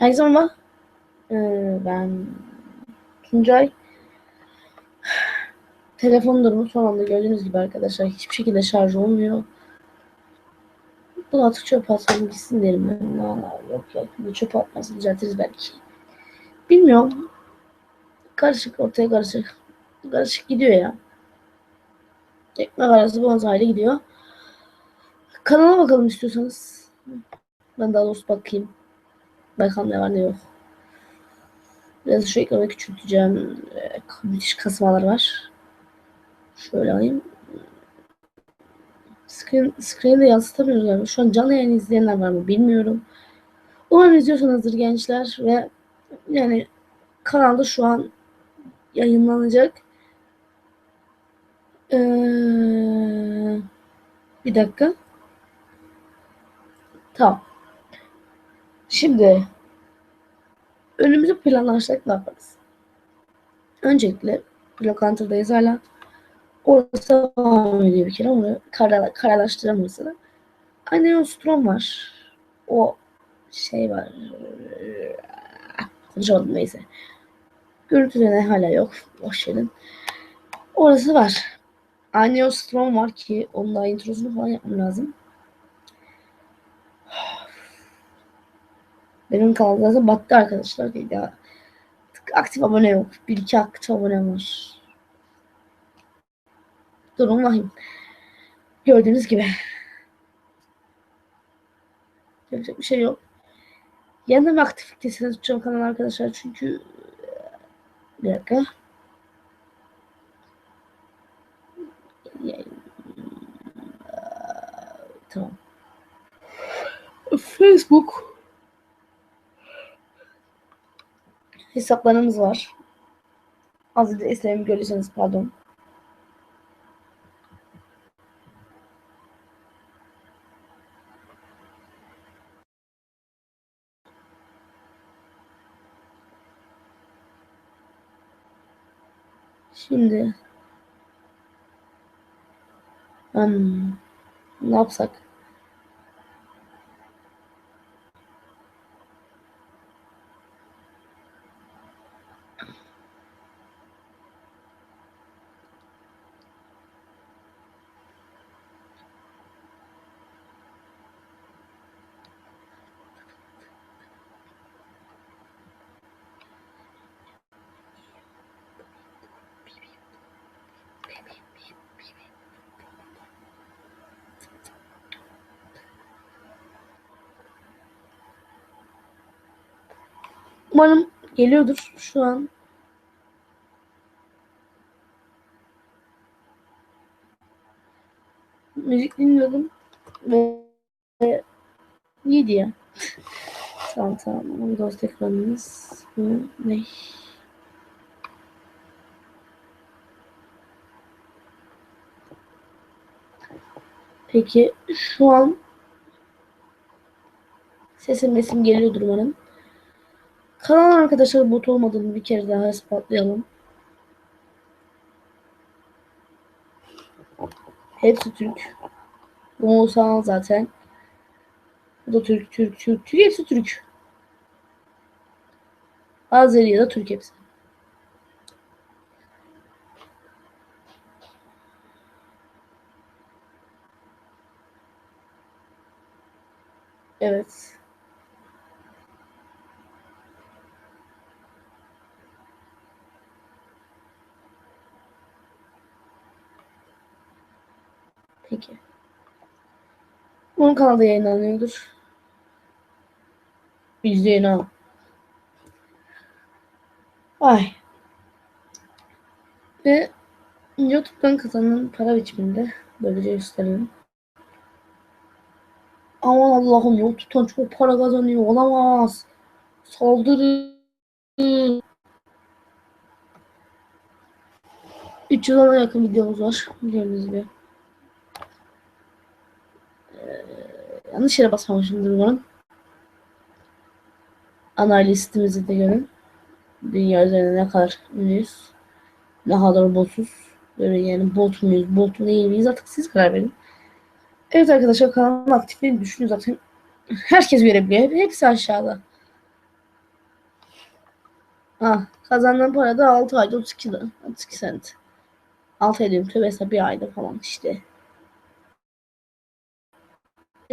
Herkese merhaba. Ee, ben Tuncay. Telefon durumu son anda gördüğünüz gibi arkadaşlar hiçbir şekilde şarj olmuyor. Bunu atık çöp atalım gitsin derim ben. Valla yok yok bu çöp atmasın düzeltiriz belki. Bilmiyorum. Karışık ortaya karışık. Karışık gidiyor ya. Ekmek arası hale gidiyor. Kanala bakalım istiyorsanız. Ben daha doğrusu bakayım. Bakalım ne var ne yok. Biraz şu ekranı küçülteceğim. Ee, müthiş kasmalar var. Şöyle alayım. Screen, screen'de yansıtamıyoruz galiba. Şu an canlı yayın izleyenler var mı bilmiyorum. Umarım izliyorsanızdır gençler ve yani kanalda şu an yayınlanacak. Ee, bir dakika. Tamam. Şimdi önümüzü planlarsak ne yaparız? Öncelikle Blockantır'dayız hala. Orası devam ediyor bir kere. Onu kara, karalaştıramam mesela. Aneostrom var. O şey var. Konuşamadım neyse. Görüntüde ne hala yok. Boş verin. Orası var. Aneostrom var ki onun da introsunu falan yapmam lazım. Benim kanalda zaten battı arkadaşlar. Ya. Aktif abone yok. Bir iki aktif abone var. Durum vahim. Gördüğünüz gibi. Yapacak bir şey yok. Yeniden aktif vitesine tutacağım kanal arkadaşlar. Çünkü bir dakika. Tamam. Facebook hesaplarımız var. Az önce esnemi görürseniz pardon. Şimdi hmm, ne yapsak? Umarım geliyordur şu an. Müzik dinliyordum ve iyiydi ya. tamam tamam. Ama dost ekranımız bu ne? Peki şu an sesim resim geliyordur umarım. Kanal arkadaşlar bot olmadığını bir kere daha ispatlayalım. Hepsi Türk. Bu Oğuzhan zaten. Bu da Türk, Türk, Türk, Türk. Hepsi Türk. Azeri ya da Türk hepsi. Evet. Peki. Bunun kanalda yayınlanıyordur. İzleyin ha. Ay. Ve YouTube'dan kazanan para biçiminde böylece gösterelim. Aman Allah'ım YouTube'dan çok para kazanıyor. Olamaz. Saldırı. 310'a yakın videomuz var. Gördüğünüz gibi. Yanlış yere basmamışımdır umarım. Ana listemizi de görün. Dünya üzerinde ne kadar ünlüyüz. Ne kadar botsuz. Böyle yani bot muyuz, bot değil miyiz artık siz karar verin. Evet arkadaşlar kanalın aktifliğini düşünün zaten. Herkes görebiliyor. Hepsi aşağıda. Ah, kazandığım para da 6 ayda 32 lira. 32 sent. 6 ay diyorum hesap bir ayda falan işte.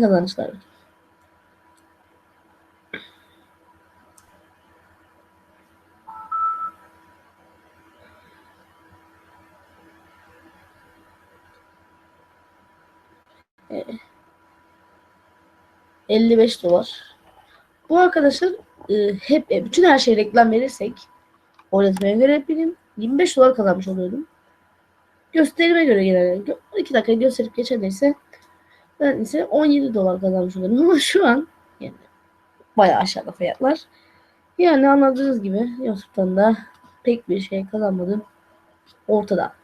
Kazançlar. Ee, 55 dolar. Bu arkadaşlar e, hep e, bütün her şeye reklam verirsek oynatmaya göre yapayım. 25 dolar kazanmış oluyorum. Gösterime göre genelde 2 dakika gösterip geçerlerse ben ise 17 dolar kazanmış oluyorum. Ama şu an yani bayağı aşağıda fiyatlar. Yani anladığınız gibi YouTube'dan da pek bir şey kazanmadım. Ortada.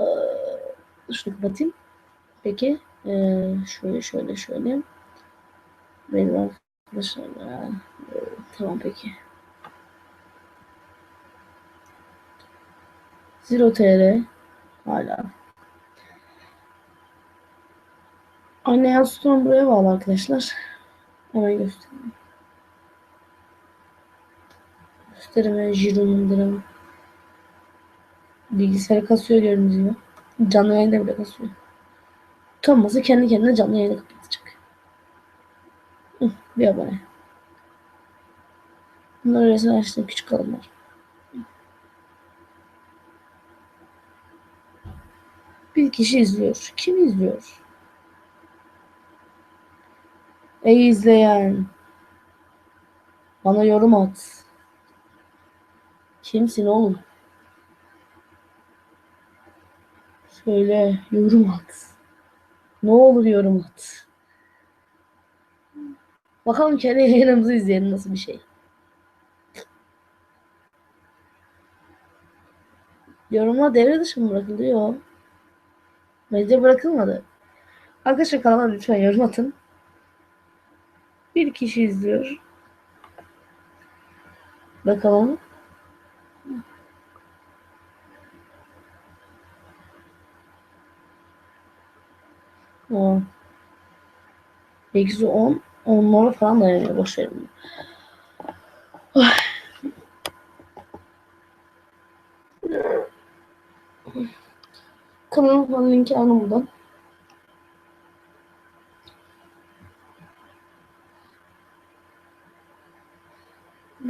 Ee, şunu kapatayım. Peki. Ee, şöyle şöyle şöyle. Benim arkadaşlarla. Ee, tamam peki. Zero TL hala. Anne Yaston buraya bağlı arkadaşlar. Hemen göstereyim. Gösterime Jiro'nun Bilgisayarı kasıyor gördüğünüz gibi. Canlı yayında bile kasıyor. Utanmasa kendi kendine canlı yayını kapatacak. Bir abone. Bunlar resim açtığım küçük alımlar. Bir kişi izliyor. Kim izliyor? Ey izleyen. Bana yorum at. Kimsin oğlum? Söyle yorum at. Ne olur yorum at. Bakalım kendi yayınımızı izleyelim nasıl bir şey. Yorumlar devre dışı mı bırakılıyor? Bence bırakılmadı. Arkadaşlar kanalıma lütfen yorum atın. Bir kişi izliyor. Bakalım. O. Eksi 10. Onlara falan dayanıyor. Boş verin. Kanalın falan linki alın buradan.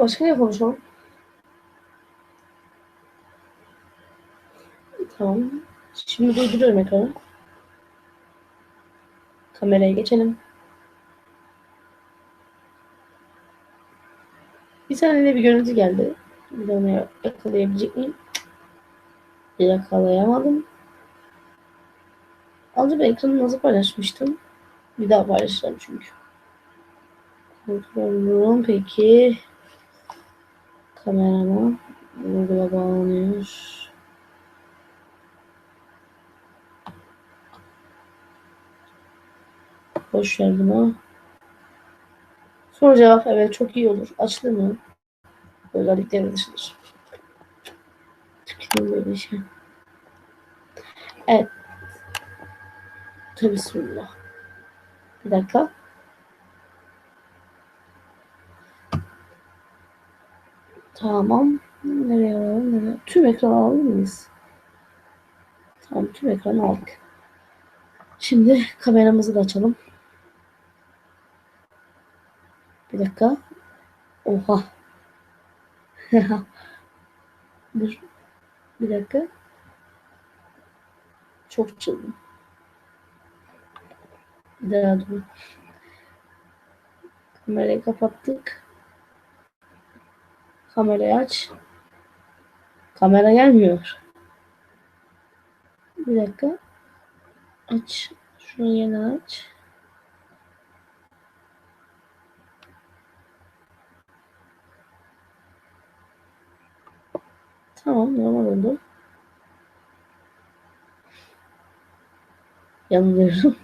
Başka ne konuşalım? Tamam. Şimdi durduruyorum ekranı. Kameraya geçelim. Bir tane de bir görüntü geldi. Bir de onu yakalayabilecek miyim? Yakalayamadım. Az önce ekranı nasıl paylaşmıştım? Bir daha paylaşacağım çünkü. Kontrolüm peki. Kamerama. Google'a bağlanıyor. Boş ver bunu. Soru cevap evet çok iyi olur. Açtı mı? Özellikleri dışıdır. Tükürüm böyle şey. Evet. Tabi bismillah. Bir dakika. Tamam. Nereye alalım? Nereye? Tüm ekran alır mıyız? Tamam tüm ekranı aldık. Şimdi kameramızı da açalım. Bir dakika. Oha. Dur. Bir dakika. Çok çılgın. Bir daha dur. Kamerayı kapattık. Kamerayı aç. Kamera gelmiyor. Bir dakika. Aç. Şunu yeniden aç. Tamam normal oldu. Yanılıyorum.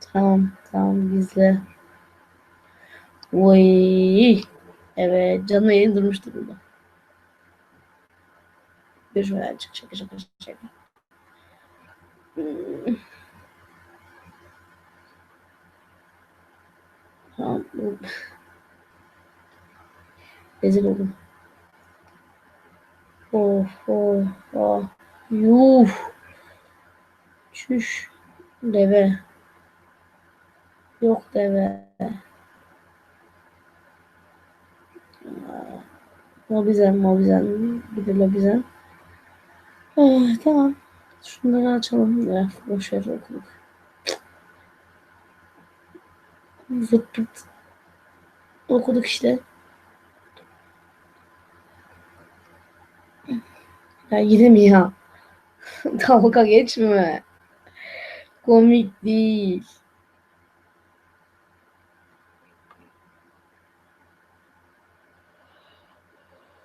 tamam tamam gizle. Vay. Evet canlı yayın durmuş durumda. Bir öğrencik şaka şaka şaka. Hmm. Tamam. Rezil oldum. Oh oh oh. Yuh. Çüş. Deve. Yok deve. Lobizen, Mobizen. Bir de Lobizen. Oh, tamam. Şunları açalım. Ya, boş ver okuduk. Zıp zıp. Okuduk işte. Ya yine mi ya? Dalga geçme. Komik değil.